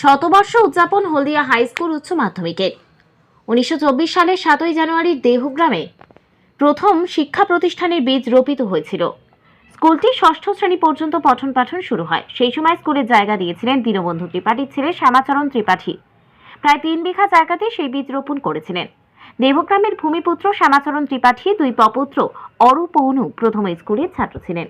শতবর্ষ উদযাপন হলদিয়া high school উচ্চ মাধ্যমিকের। উনিশশো চব্বিশ সালের সাতই জানুয়ারির দেহগ্রামে প্রথম শিক্ষা প্রতিষ্ঠানের বীজ রোপিত হয়েছিল। স্কুলটি ষষ্ঠ শ্রেণি পর্যন্ত পঠন পাঠন শুরু হয়। সেই সময় স্কুলের জায়গা দিয়েছিলেন দীনবন্ধু ত্রিপাঠীর ছেলে শ্যামাচরণ ত্রিপাঠী। প্রায় তিন বিঘা জায়গাতে সেই বীজ রোপণ করেছিলেন। দেবগ্রামের ভূমিপুত্র শ্যামাচরণ ত্রিপাঠী, দুই পপুত্র অরূপ অনু প্রথম স্কুলের ছাত্র ছিলেন।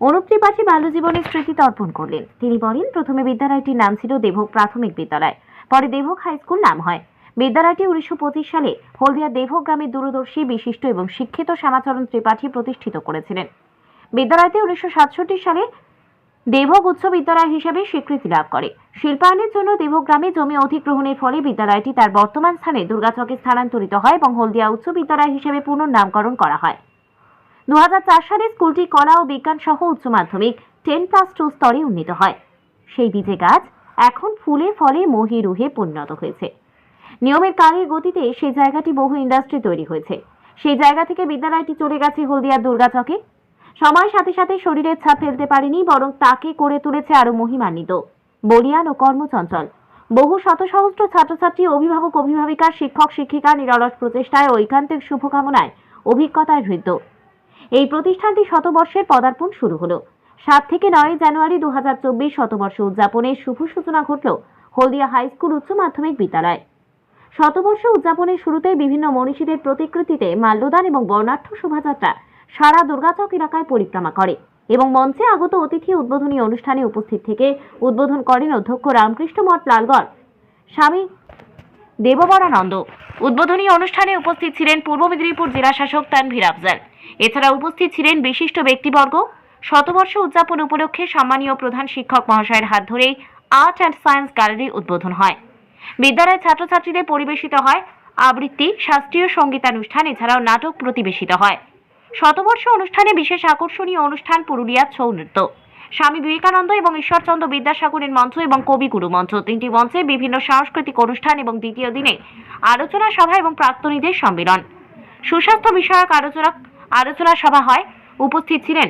অনুপ ত্রিপাঠী বাল্যজীবনের স্মৃতি তর্পণ করলেন। তিনি বলেন, প্রথমে বিদ্যালয়টির নাম ছিল দেবক প্রাথমিক বিদ্যালয়, পরে দেবক হাই স্কুল নাম হয়। বিদ্যালয়টি উনিশশো পঁচিশ সালে হলদিয়া দেবক গ্রামের দূরদর্শী, বিশিষ্ট এবং শিক্ষিত শ্যামাচরণ ত্রিপাঠী প্রতিষ্ঠিত করেছিলেন। বিদ্যালয়টি উনিশশো সাতষট্টি সালে দেবক উচ্চ বিদ্যালয় হিসেবে স্বীকৃতি লাভ করে। শিল্পায়নের জন্য দেবক গ্রামে জমি অধিগ্রহণের ফলে বিদ্যালয়টি তার বর্তমান স্থানে দুর্গাচকে স্থানান্তরিত হয় এবং হলদিয়া উচ্চ বিদ্যালয় হিসেবে পুনর্নামকরণ করা হয়। দু সালে স্কুলটি কলা ও বিজ্ঞান সহ উচ্চ মাধ্যমিক টেন প্লাস টু স্তরে উন্নীত হয়। সেই বীজে গাছ এখন ফুলে, ফলে, মহি রুহে পরিণত হয়েছে। নিয়মের কালের গতিতে সেই জায়গাটি বহু ইন্ডাস্ট্রি তৈরি হয়েছে। সেই জায়গা থেকে বিদ্যালয়টি চলে গেছে হলদিয়ার দুর্গাচকে সময়ের সাথে সাথে শরীরের ছাপ ফেলতে পারেনি, বরং তাকে করে তুলেছে আরও মহিমান্বিত, বলিয়ান ও কর্মচঞ্চল। বহু শত সহস্র ছাত্রছাত্রী, অভিভাবক, অভিভাবিকা, শিক্ষক, শিক্ষিকা নিরলস প্রচেষ্টায় ঐকান্তিক শুভকামনায় অভিজ্ঞতায় হৃদ্য এই প্রতিষ্ঠানটি শতবর্ষের পদার্পণ শুরু হলো। সাত থেকে নয় জানুয়ারি দু হাজার চব্বিশ শতবর্ষ উদযাপনের শুভ সূচনা ঘটল হলদিয়া হাই স্কুল উচ্চ মাধ্যমিক বিদ্যালয়। শতবর্ষ উদযাপনের শুরুতেই বিভিন্ন মনীষীদের প্রতিকৃতিতে মাল্যদান এবং বর্ণাঢ্য শোভাযাত্রা সারা দুর্গাচক এলাকায় পরিক্রমা করে এবং মঞ্চে আগত অতিথি উদ্বোধনী অনুষ্ঠানে উপস্থিত থেকে উদ্বোধন করেন অধ্যক্ষ রামকৃষ্ণ মঠ লালগড়। স্বামী দেববরানন্দ উদ্বোধনী অনুষ্ঠানে উপস্থিত ছিলেন পূর্ব মেদিনীপুর জেলা শাসক তানভীর আফজাল। এছাড়া উপস্থিত ছিলেন বিশিষ্ট ব্যক্তিবর্গ। শতবর্ষ উদযাপন উপলক্ষে সম্মানীয় প্রধান শিক্ষক মহাশয়ের হাত ধরেই আর্ট অ্যান্ড সায়েন্স গ্যালারি উদ্বোধন হয়। বিদ্যালয়ের ছাত্রছাত্রীদের পরিবেশিত হয়। আবৃত্তি, শাস্ত্রীয় সঙ্গীতানুষ্ঠান, এছাড়াও নাটক প্রতিবেশিত হয়। শতবর্ষ অনুষ্ঠানে বিশেষ আকর্ষণীয় অনুষ্ঠান পুরুলিয়া ছৌ নৃত্য। স্বামী বিবেকানন্দ এবং ঈশ্বরচন্দ্র বিদ্যাসাগরের মঞ্চ এবং কবিগুরু মঞ্চ তিনটি মঞ্চে বিভিন্ন সাংস্কৃতিক অনুষ্ঠান এবং দ্বিতীয় দিনে আলোচনা সভা এবং প্রাক্তনীদের সম্মেলন। সুস্বাস্থ্য বিষয়ক আলোচনা আলোচনা সভা হয়। উপস্থিত ছিলেন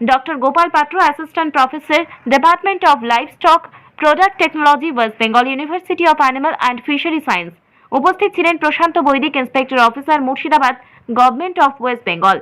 doctor Gopal Patra, assistant professor, department of livestock product technology, West Bengal university of animal and fishery science. উপস্থিত ছিলেন Prashanta Baidik inspector officer Murshidabad, government of West Bengal.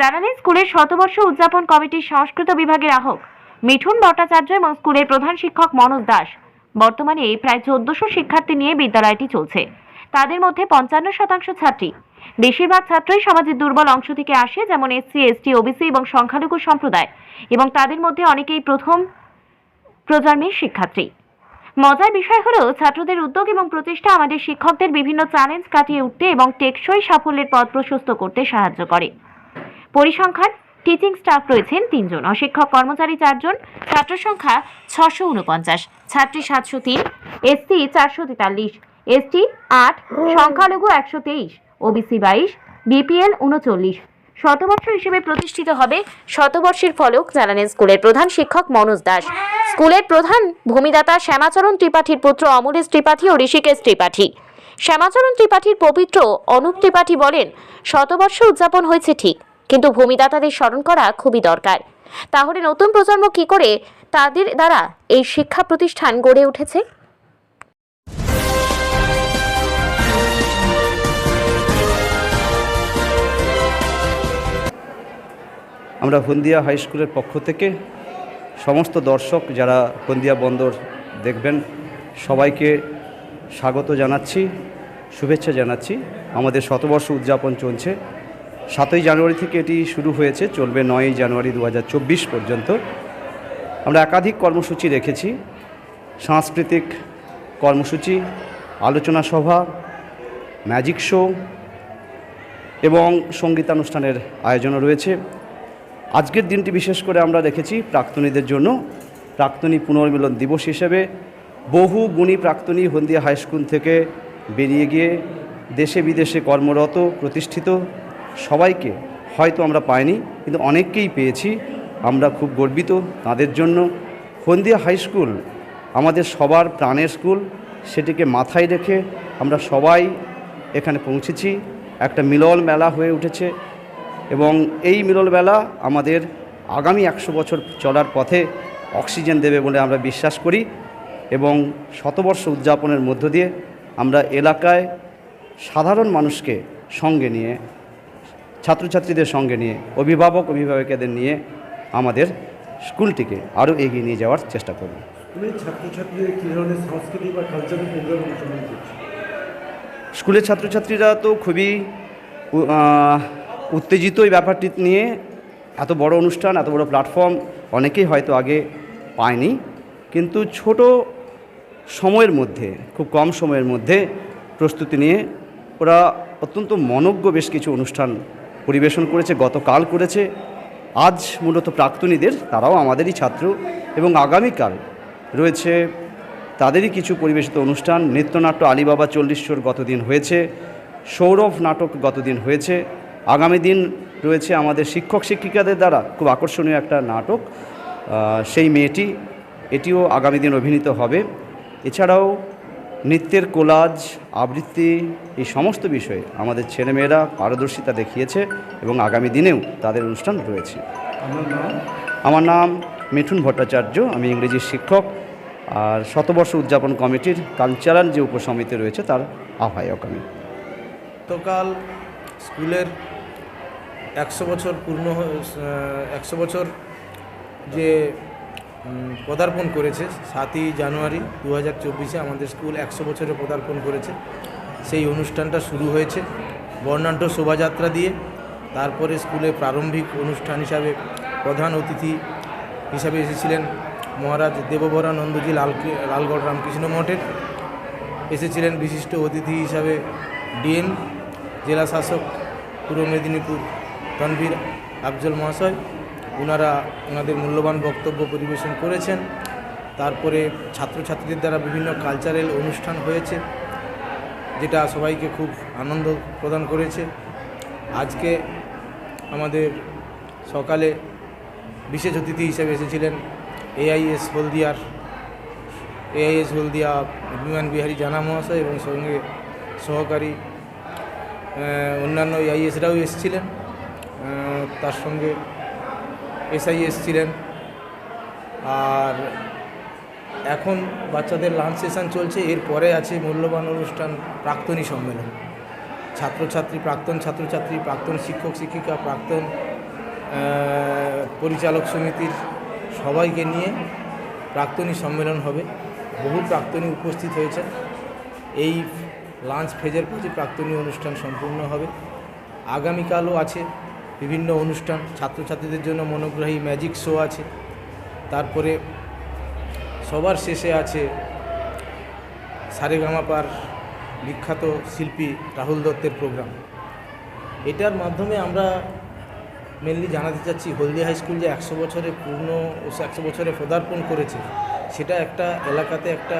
জানালেন স্কুলের শতবর্ষ উদযাপন কমিটির সংস্কৃত বিভাগের আহ্বক মিঠুন ভট্টাচার্য এবং স্কুলের প্রধান শিক্ষক মনোজ দাস। বর্তমানে এই প্রায় চোদ্দশো শিক্ষার্থী নিয়ে বিদ্যালয়টি চলছে। তাদের মধ্যে পঞ্চান্ন শতাংশ ছাত্রী। বেশিরভাগ ছাত্রই সমাজের দুর্বল অংশ থেকে আসে, যেমন এসসি, এসটি, ওবিসি এবং সংখ্যালঘু সম্প্রদায়, এবং তাদের মধ্যে অনেকেই প্রথম প্রজন্মের শিক্ষার্থী। মজার বিষয় হলো, ছাত্রদের উদ্যোগ এবং প্রচেষ্টা আমাদের শিক্ষকদের বিভিন্ন চ্যালেঞ্জ কাটিয়ে উঠতে এবং টেকসই সাফল্যের পথ প্রশস্ত করতে সাহায্য করে। পরিসংখ্যান, টিচিং স্টাফ রয়েছেন তিনজন, অশিক্ষক কর্মচারী চারজন, ছাত্র সংখ্যা ছশো উনপঞ্চাশ, ছাত্রী সাতশো তিন, এসসি চারশো তেতাল্লিশ, এসটি আট, সংখ্যালঘু একশো তেইশ। ওবিসি বাইশ বিপিএল উনচল্লিশ শতবর্ষ হিসেবে প্রতিষ্ঠিত হবে শতবর্ষের ফলক জানালেন স্কুলের প্রধান শিক্ষক মনোজ দাস। স্কুলের প্রধান ভূমিদাতা শ্যামাচরণ ত্রিপাঠীর পুত্র অমরেশ ত্রিপাঠী ও ঋষিকেশ ত্রিপাঠী। শ্যামাচরণ ত্রিপাঠীর পবিত্র অনুপ ত্রিপাঠী বলেন, শতবর্ষ উদযাপন হয়েছে ঠিক, কিন্তু ভূমিদাতাদের স্মরণ করা খুবই দরকার। তাহলে নতুন প্রজন্ম কি করে তাদের দ্বারা এই শিক্ষা প্রতিষ্ঠান গড়ে উঠেছে? আমরা হলদিয়া হাই স্কুলের পক্ষ থেকে সমস্ত দর্শক যারা হলদিয়া বন্দর দেখবেন, সবাইকে স্বাগত জানাচ্ছি, শুভেচ্ছা জানাচ্ছি। আমাদের শতবর্ষ উদযাপন চলছে। সাতই জানুয়ারি থেকে এটি শুরু হয়েছে, চলবে নয়ই জানুয়ারি দু হাজার চব্বিশ পর্যন্ত। আমরা একাধিক কর্মসূচি রেখেছি। সাংস্কৃতিক কর্মসূচি, আলোচনা সভা, ম্যাজিক শো এবং সঙ্গীতানুষ্ঠানের আয়োজনও রয়েছে। আজকের দিনটি বিশেষ করে আমরা রেখেছি প্রাক্তনীদের জন্য। প্রাক্তনী পুনর্মিলন দিবস হিসেবে বহু গুণী প্রাক্তনী হলদিয়া হাই স্কুল থেকে বেরিয়ে গিয়ে দেশে বিদেশে কর্মরত, প্রতিষ্ঠিত, সবাইকে হয়তো আমরা পাইনি, কিন্তু অনেককেই পেয়েছি। আমরা খুব গর্বিত তাদের জন্য। হলদিয়া হাই স্কুল আমাদের সবার প্রাণের স্কুল, সেটিকে মাথায় রেখে আমরা সবাই এখানে পৌঁছেছি। একটা মিলন মেলা হয়ে উঠেছে। এবং এই মিলনবেলা আমাদের আগামী একশো বছর চলার পথে অক্সিজেন দেবে বলে আমরা বিশ্বাস করি এবং শতবর্ষ উদযাপনের মধ্য দিয়ে আমরা এলাকায় সাধারণ মানুষকে সঙ্গে নিয়ে ছাত্রছাত্রীদের সঙ্গে নিয়ে অভিভাবক অভিভাবকদের নিয়ে আমাদের স্কুলটিকে আরও এগিয়ে নিয়ে যাওয়ার চেষ্টা করব। স্কুলের ছাত্রছাত্রীরা তো খুবই উত্তেজিত এই ব্যাপারটি নিয়ে এত বড় অনুষ্ঠান, এত বড় প্ল্যাটফর্ম অনেকেই হয়তো আগে পায়নি। কিন্তু ছোট সময়ের মধ্যে, খুব কম সময়ের মধ্যে প্রস্তুতি নিয়ে ওরা অত্যন্ত মনজ্ঞ বেশ কিছু অনুষ্ঠান পরিবেশন করেছে, গতকাল করেছে। আজ মূলত প্রাক্তনীদের, তারাও আমাদেরই ছাত্র এবং আগামীকাল রয়েছে তাদেরই কিছু পরিবেশিত অনুষ্ঠান। নৃত্যনাট্য আলিবাবা চল্লিশশোর গতদিন হয়েছে, সৌরভ নাটক গতদিন হয়েছে। আগামী দিন রয়েছে আমাদের শিক্ষক শিক্ষিকাদের দ্বারা খুব আকর্ষণীয় একটা নাটক সেই মেয়েটি এটিও আগামী দিন অভিনীত হবে। এছাড়াও নৃত্যের কোলাজ আবৃত্তি এই সমস্ত বিষয়ে আমাদের ছেলেমেয়েরা পারদর্শিতা দেখিয়েছে এবং আগামী দিনেও তাদের অনুষ্ঠান রয়েছে। আমার নাম মিঠুন ভট্টাচার্য আমি ইংরেজির শিক্ষক। আর শতবর্ষ উদযাপন কমিটির কালচারাল যে উপসমিতি রয়েছে তার আহ্বায়ক আমি। গতকাল স্কুলের একশো বছর পূর্ণ একশো বছর যে পদার্পণ করেছে, সাতই জানুয়ারি দু হাজার চব্বিশে আমাদের স্কুল একশো বছরে পদার্পণ করেছে। সেই অনুষ্ঠানটা শুরু হয়েছে বর্ণাঢ্য শোভাযাত্রা দিয়ে। তারপরে স্কুলে প্রারম্ভিক অনুষ্ঠান হিসাবে প্রধান অতিথি হিসাবে এসেছিলেন মহারাজ দেববরানন্দজি লাল, লালগড় রামকৃষ্ণ মঠের। এসেছিলেন বিশিষ্ট অতিথি হিসাবে ডিএম জেলা শাসক পূর্ব মেদিনীপুর তনভীর আফজল মহাশয়। ওনারা ওনাদের মূল্যবান বক্তব্য পরিবেশন করেছেন। তারপরে ছাত্রছাত্রীদের দ্বারা বিভিন্ন কালচারাল অনুষ্ঠান হয়েছে, যেটা সবাইকে খুব আনন্দ প্রদান করেছে। আজকে আমাদের সকালে বিশেষ অতিথি হিসেবে এসেছিলেন এআইএস হলদিয়ার এআইএস হলদিয়া বিমান বিহারী জানা মহাশয় এবং সঙ্গে সহকারী অন্যান্য এআইএসরাও এসেছিলেন তার সঙ্গে এসআই এসেছিলেন। আর এখন বাচ্চাদের লাঞ্চ সেশন চলছে এরপরে আছে মূল্যবান অনুষ্ঠান প্রাক্তনী সম্মেলন। ছাত্রছাত্রী, প্রাক্তন ছাত্রছাত্রী, প্রাক্তন শিক্ষক, শিক্ষিকা, প্রাক্তন পরিচালক সমিতির সবাইকে নিয়ে প্রাক্তনী সম্মেলন হবে। বহু প্রাক্তনী উপস্থিত হয়েছে এই লাঞ্চ ফেজের প্রতি প্রাক্তনী অনুষ্ঠান সম্পূর্ণ হবে। আগামীকালও আছে বিভিন্ন অনুষ্ঠান, ছাত্রছাত্রীদের জন্য মনোগ্রাহী ম্যাজিক শো আছে। তারপরে সবার শেষে আছে সারেগামাপার বিখ্যাত শিল্পী রাহুল দত্তের প্রোগ্রাম। এটার মাধ্যমে আমরা মেনলি জানাতে চাচ্ছি হলদিয়া হাই স্কুল যে একশো বছরে পূর্ণ একশো বছরে পদার্পণ করেছে, সেটা একটা এলাকাতে একটা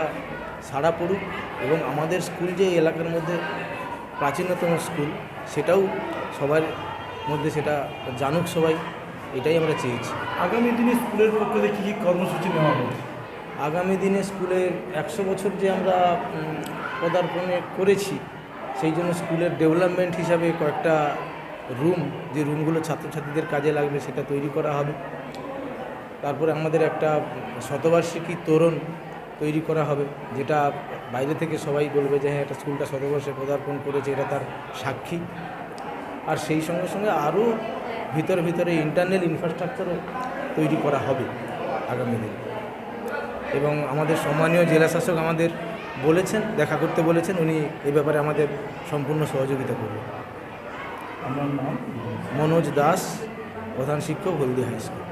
সাড়া পড়ুক এবং আমাদের স্কুল যে এলাকার মধ্যে প্রাচীনতম স্কুল সেটাও সবার মধ্যে সেটা জানুক সবাই এটাই আমরা চেয়েছি। আগামী দিনে স্কুলের পক্ষ থেকে কী কী কর্মসূচি নেওয়া হবে? আগামী দিনে স্কুলের একশো বছর যে আমরা পদার্পণে করেছি সেই জন্য স্কুলের ডেভেলপমেন্ট হিসাবে কয়েকটা রুম যে রুমগুলো ছাত্রছাত্রীদের কাজে লাগবে সেটা তৈরি করা হবে। তারপরে আমাদের একটা শতবার্ষিকী তোরণ তৈরি করা হবে যেটা বাইরে থেকে সবাই বলবে যে হ্যাঁ এটা স্কুলটা শতবর্ষে পদার্পণ করেছে এটা তার সাক্ষী। আর সেই সঙ্গে সঙ্গে আরও ভিতরে ভিতরে ইন্টারনাল ইনফ্রাস্ট্রাকচারও তৈরি করা হবে আগামী দিনে। এবং আমাদের সম্মানীয় জেলা শাসক আমাদের বলেছেন দেখা করতে বলেছেন উনি এই ব্যাপারে আমাদের সম্পূর্ণ সহযোগিতা করবেন। আমার নাম মনোজ দাস প্রধান শিক্ষক হলদি হাই স্কুল।